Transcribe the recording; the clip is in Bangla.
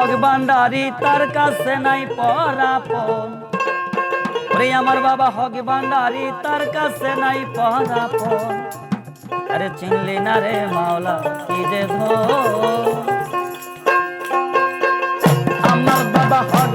ভগ ভান্ডারি, তার কাছে নাই পরাপন রে আমার বাবা হগ ভান্ডারি, তার কাছে নাই পরাপন আরে চিনলি না রে মাওলা, কি যে আমার বাবা হগ